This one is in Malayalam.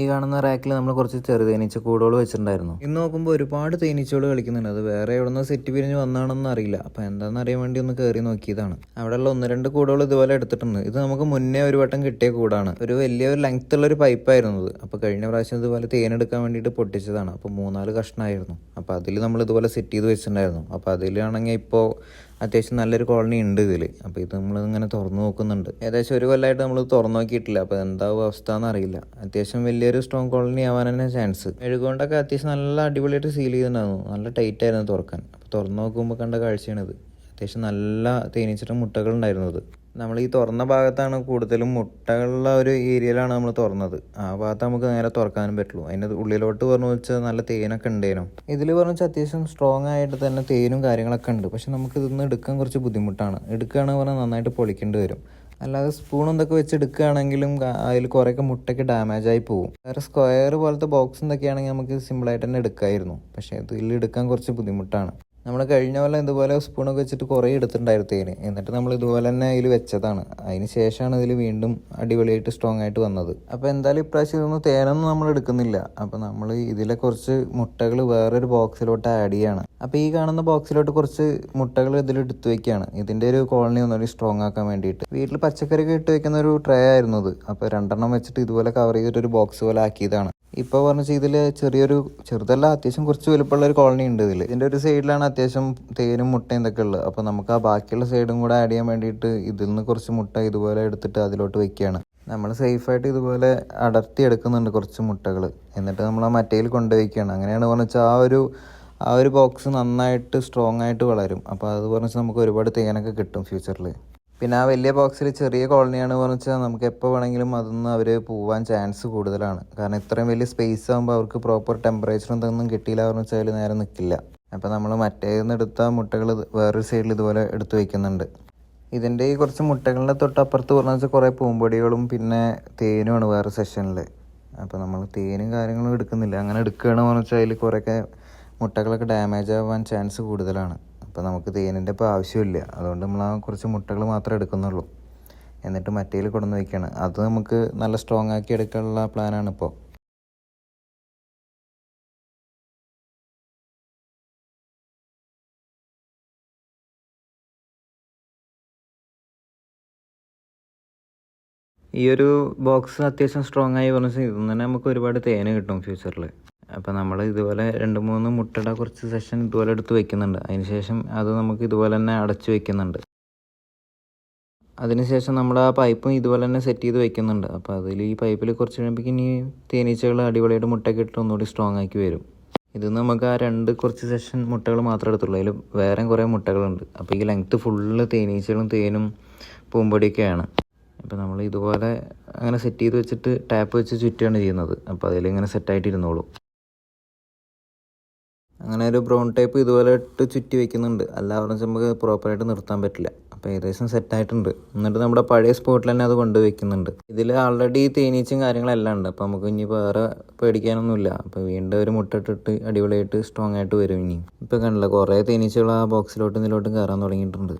ഈ കാണുന്ന റാക്കിൽ നമ്മൾ കുറച്ച് ചെറിയ തേനീച്ച കൂടുകൾ വെച്ചിട്ടുണ്ടായിരുന്നു. ഇന്ന് നോക്കുമ്പോൾ ഒരുപാട് തേനീച്ചകൾ കളിക്കുന്നുണ്ട്. അത് വേറെ എവിടെ നിന്ന് സെറ്റ് പിരിഞ്ഞ് വന്നാണെന്ന് അറിയില്ല. അപ്പോൾ എന്താണെന്ന് അറിയാൻ വേണ്ടി ഒന്ന് കയറി നോക്കിയതാണ്. അവിടെയുള്ള ഒന്ന് രണ്ട് കൂടുകൾ ഇതുപോലെ എടുത്തിട്ടുണ്ട്. ഇത് നമുക്ക് മുന്നേ ഒരു വട്ടം കിട്ടിയ കൂടാണ്. ഒരു വലിയ ഒരു ലെങ്ത് ഉള്ള ഒരു പൈപ്പായിരുന്നു ഇത്. അപ്പോൾ കഴിഞ്ഞ പ്രാവശ്യം ഇതുപോലെ തേനെടുക്കാൻ വേണ്ടിയിട്ട് പൊട്ടിച്ചതാണ്. അപ്പോൾ മൂന്നാൽ കഷ്ണമായിരുന്നു. അപ്പോൾ അതിൽ നമ്മൾ ഇതുപോലെ സെറ്റ് ചെയ്ത് വെച്ചിട്ടുണ്ടായിരുന്നു. അപ്പോൾ അതിലാണെങ്കിൽ ഇപ്പോൾ അത്യാവശ്യം നല്ലൊരു കോളനി ഉണ്ട് ഇതിൽ അപ്പോൾ ഇത് നമ്മൾ ഇങ്ങനെ തുറന്നു നോക്കുന്നുണ്ട്. ഏകദേശം ഒരു കൊല്ലമായിട്ട് നമ്മൾ തുറന്നു നോക്കിയിട്ടില്ല. അപ്പോൾ എന്താവും അവസ്ഥ എന്നറിയില്ല അത്യാവശ്യം വലിയൊരു സ്ട്രോങ് കോളനി ആവാൻ തന്നെ ചാൻസ് എഴുകൊണ്ടൊക്കെ അത്യാവശ്യം നല്ല അടിപൊളിയായിട്ട് സീൽ ചെയ്തിട്ടുണ്ടായിരുന്നു. നല്ല ടൈറ്റ് ആയിരുന്നു തുറക്കാൻ. അപ്പോൾ തുറന്നു നോക്കുമ്പോൾ കണ്ട കാഴ്ചയാണിത്. അത്യാവശ്യം നല്ല ഉണ്ടായിരുന്നു ഇത് നമ്മൾ ഈ തുറന്ന ഭാഗത്താണ് കൂടുതലും മുട്ടകളുള്ള ഒരു ഏരിയയിലാണ് നമ്മൾ തുറന്നത്. ആ ഭാഗത്ത് നമുക്ക് നേരെ തുറക്കാനും പറ്റുള്ളൂ. അതിന്റെ ഉള്ളിലോട്ട് പറഞ്ഞു വെച്ചാൽ നല്ല തേനൊക്കെ ഉണ്ടേനും ഇതിൽ പറഞ്ഞു വെച്ചാൽ അത്യാവശ്യം സ്ട്രോങ് ആയിട്ട് തന്നെ തേനും കാര്യങ്ങളൊക്കെ ഉണ്ട്. പക്ഷെ നമുക്ക് ഇതിന്ന് എടുക്കാൻ കുറച്ച് ബുദ്ധിമുട്ടാണ്. എടുക്കുകയാണെന്ന് പറഞ്ഞാൽ നന്നായിട്ട് പൊളിക്കേണ്ടി വരും. അല്ലാതെ സ്പൂൺ എന്തൊക്കെ വെച്ച് എടുക്കുകയാണെങ്കിലും അതിൽ കുറേയൊക്കെ മുട്ടയ്ക്ക് ഡാമേജ് ആയി പോകും. വേറെ സ്ക്വയർ പോലത്തെ ബോക്സ് എന്തൊക്കെയാണെങ്കിൽ നമുക്ക് സിമ്പിളായിട്ട് തന്നെ എടുക്കാമായിരുന്നു പക്ഷേ ഇതിൽ എടുക്കാൻ കുറച്ച് ബുദ്ധിമുട്ടാണ്. നമ്മൾ കഴിഞ്ഞ പോലെ ഇതുപോലെ സ്പൂണൊക്കെ വെച്ചിട്ട് കുറേ എടുത്തിട്ടുണ്ടായിരുന്നു തേന്. എന്നിട്ട് നമ്മൾ ഇതുപോലെ തന്നെ അതിൽ വെച്ചതാണ്. അതിന് ശേഷമാണ് ഇതിൽ വീണ്ടും അടിപൊളിയായിട്ട് സ്ട്രോങ് ആയിട്ട് വന്നത്. അപ്പോൾ എന്തായാലും ഇപ്രാവശ്യം ഇതൊന്നും തേനൊന്നും നമ്മൾ എടുക്കുന്നില്ല. അപ്പോൾ നമ്മൾ ഇതിലെ കുറച്ച് മുട്ടകൾ വേറൊരു ബോക്സിലോട്ട് ആഡ് ചെയ്യാണ്. അപ്പോൾ ഈ കാണുന്ന ബോക്സിലോട്ട് കുറച്ച് മുട്ടകൾ ഇതിൽ എടുത്തു വെക്കുകയാണ് ഇതിന്റെ ഒരു കോളനി ഒന്നുകൂടി സ്ട്രോങ് ആക്കാൻ വേണ്ടിയിട്ട്. വീട്ടിൽ പച്ചക്കറിയൊക്കെ ഇട്ട് വെക്കുന്ന ഒരു ട്രേ ആയിരുന്നു അത്. അപ്പോൾ രണ്ടെണ്ണം വെച്ചിട്ട് ഇതുപോലെ കവർ ചെയ്തിട്ട് ഒരു ബോക്സ് പോലെ ആക്കിയതാണ്. ഇപ്പോൾ പറഞ്ഞ ഇതിൽ ചെറിയൊരു ചെറുതല്ല അത്യാവശ്യം കുറച്ച് വലുപ്പമുള്ള ഒരു കോളനി ഉണ്ട് ഇതിൽ ഇതിന്റെ ഒരു സൈഡിലാണ് അത്യാവശ്യം തേനും മുട്ടയും ഇതൊക്കെ ഉള്ളത്. അപ്പോൾ നമുക്ക് ആ ബാക്കിയുള്ള സൈഡും കൂടെ ആഡ് ചെയ്യാൻ വേണ്ടിയിട്ട് ഇതിൽ നിന്ന് കുറച്ച് മുട്ട ഇതുപോലെ എടുത്തിട്ട് അതിലോട്ട് വെക്കുകയാണ് നമ്മൾ സേഫായിട്ട് ഇതുപോലെ അടർത്തി എടുക്കുന്നുണ്ട് കുറച്ച് മുട്ടകൾ എന്നിട്ട് നമ്മൾ ആ മറ്റേയിൽ കൊണ്ടുവയ്ക്കുകയാണ് അങ്ങനെയാണ് പറഞ്ഞാൽ ആ ഒരു ആ ഒരു ബോക്സ് നന്നായിട്ട് സ്ട്രോങ് ആയിട്ട് വളരും. അപ്പോൾ അത് പറഞ്ഞാൽ നമുക്ക് ഒരുപാട് തേനൊക്കെ കിട്ടും ഫ്യൂച്ചറിൽ പിന്നെ ആ വലിയ ബോക്സിൽ ചെറിയ കോളനിയാണ് പറഞ്ഞാൽ നമുക്ക് എപ്പോൾ വേണമെങ്കിലും അതൊന്നും അവർ പോവാൻ ചാൻസ് കൂടുതലാണ്. കാരണം ഇത്രയും വലിയ സ്പേസ് ആകുമ്പോൾ അവർക്ക് പ്രോപ്പർ ടെമ്പറേച്ചറും ഇതൊന്നും കിട്ടിയില്ല പറഞ്ഞു വെച്ചാൽ നേരെ നിൽക്കില്ല അപ്പോൾ നമ്മൾ മറ്റേന്ന് എടുത്ത മുട്ടകൾ വേറൊരു സൈഡിൽ ഇതുപോലെ എടുത്തു വയ്ക്കുന്നുണ്ട് ഇതിന്റെ ഈ കുറച്ച് മുട്ടകളുടെ തൊട്ടപ്പുറത്ത് പറഞ്ഞു വെച്ചാൽ കുറേ പൂമ്പൊടികളും പിന്നെ തേനുമാണ് വേറെ സെഷനിൽ അപ്പോൾ നമ്മൾ തേനും കാര്യങ്ങളും എടുക്കുന്നില്ല. അങ്ങനെ എടുക്കുകയാണെന്ന് പറഞ്ഞാൽ അതിൽ കുറേയൊക്കെ മുട്ടകളൊക്കെ ഡാമേജ് ആവാൻ ചാൻസ് കൂടുതലാണ്. അപ്പോൾ നമുക്ക് തേനിന്റെ ഇപ്പോൾ ആവശ്യമില്ല. അതുകൊണ്ട് നമ്മൾ ആ കുറച്ച് മുട്ടകൾ മാത്രമേ എടുക്കുന്നുള്ളൂ. എന്നിട്ട് മറ്റേൽ കൊണ്ടുവന്ന് വയ്ക്കുകയാണ് അത് നമുക്ക് നല്ല സ്ട്രോങ് ആക്കി എടുക്കാനുള്ള പ്ലാനാണ് ഇപ്പോൾ ഈ ഒരു ബോക്സ് അത്യാവശ്യം സ്ട്രോങ് ആയി പറഞ്ഞാൽ ഇതിൽ നിന്ന് തന്നെ നമുക്ക് ഒരുപാട് തേന് കിട്ടും ഫ്യൂച്ചറിൽ അപ്പോൾ നമ്മൾ ഇതുപോലെ രണ്ട് മൂന്ന് മുട്ടയുടെ കുറച്ച് സെഷൻ ഇതുപോലെ എടുത്ത് വെക്കുന്നുണ്ട്. അതിനുശേഷം അത് നമുക്ക് ഇതുപോലെ തന്നെ അടച്ചു വെക്കുന്നുണ്ട്. അതിനുശേഷം നമ്മൾ ആ പൈപ്പും ഇതുപോലെ തന്നെ സെറ്റ് ചെയ്ത് വെക്കുന്നുണ്ട്. അപ്പോൾ അതിൽ ഈ പൈപ്പിൽ കുറച്ച് കഴിയുമ്പോഴേക്കും ഇനി തേനീച്ചകൾ അടിപൊളിയായിട്ട് മുട്ടയൊക്കെ ഇട്ട് ഒന്നുകൂടി സ്ട്രോങ് ആക്കി വരും. ഇത് നമുക്ക് ആ രണ്ട് കുറച്ച് സെഷൻ മുട്ടകൾ മാത്രമേ എടുത്തുള്ളൂ. അതിൽ വേറെ കുറേ മുട്ടകളുണ്ട്. അപ്പോൾ ഈ ലെങ്ത്ത് ഫുള്ള് തേനീച്ചകളും തേനും പൂമ്പൊടിയൊക്കെയാണ്. അപ്പോൾ നമ്മൾ ഇതുപോലെ അങ്ങനെ സെറ്റ് ചെയ്ത് വെച്ചിട്ട് ടാപ്പ് വെച്ച് ചുറ്റുകയാണ് ചെയ്യുന്നത്. അപ്പോൾ അതിലിങ്ങനെ സെറ്റായിട്ട് ഇരുന്നോളും അങ്ങനെ ഒരു ബ്രൗൺ ടൈപ്പ് ഇതുപോലെ ഇട്ട് ചുറ്റി വെക്കുന്നുണ്ട്. അല്ല പറഞ്ഞാൽ നമുക്ക് പ്രോപ്പറായിട്ട് നിർത്താൻ പറ്റില്ല. അപ്പോൾ ഏകദേശം സെറ്റായിട്ടുണ്ട് എന്നിട്ട് നമ്മുടെ പഴയ സ്പോട്ടിൽ തന്നെ അത് കൊണ്ട് വെക്കുന്നുണ്ട്. ഇതിൽ ആൾറെഡി തേനീച്ചും കാര്യങ്ങളെല്ലാം ഉണ്ട്. അപ്പോൾ നമുക്ക് ഇനി വേറെ പേടിക്കാനൊന്നുമില്ല. അപ്പോൾ വീണ്ടും ഒരു മുട്ടിട്ടിട്ട് അടിപൊളിയായിട്ട് സ്ട്രോങ് ആയിട്ട് വരും ഇനി. ഇപ്പോൾ കണ്ടില്ല കുറേ തേനീച്ചകൾ ആ ബോക്സിലോട്ടും ഇതിലോട്ടും കയറാൻ തുടങ്ങിയിട്ടുണ്ട്.